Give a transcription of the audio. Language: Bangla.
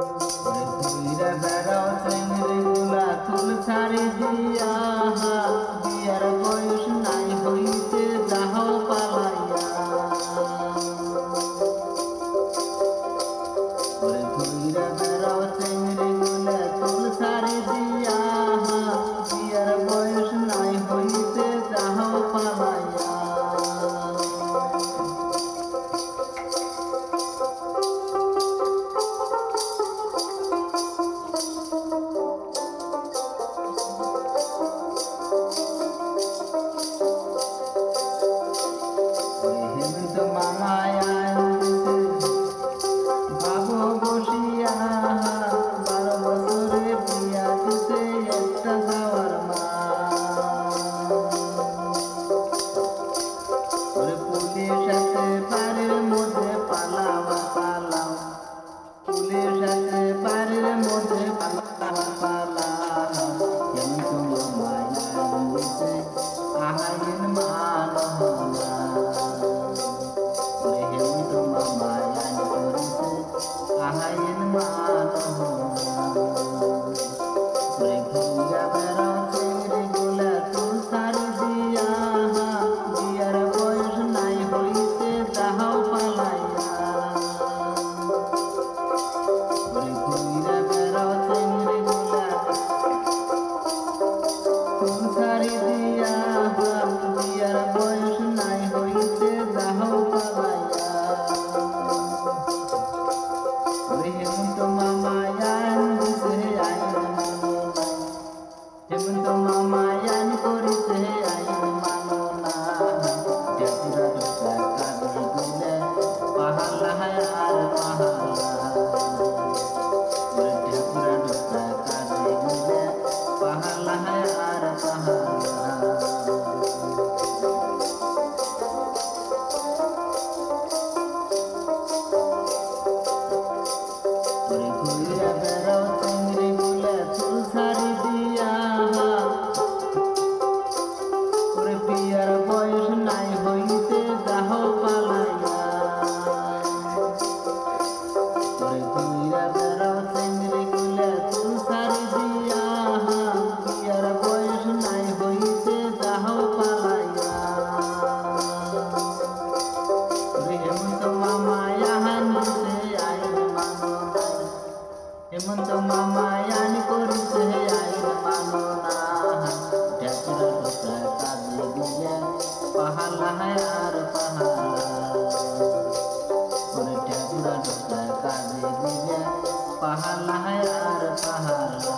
Música Mahalo, mahalo, mahalo, mahalo, mahalo, mahalo, যেমন তোমার মায়ান করিছে আইন যেমন তোমার মায়ান করিছে আইন মানো না পাহাড় আর পাহাড় মামায়ান করছে আইন মানো না ট্যাক্টর কোটা কাজে গিয়া পাহালা আর পাহালা করে ট্যাক্টর কোটা কাজে গিয়া পাহালা আর পাহালা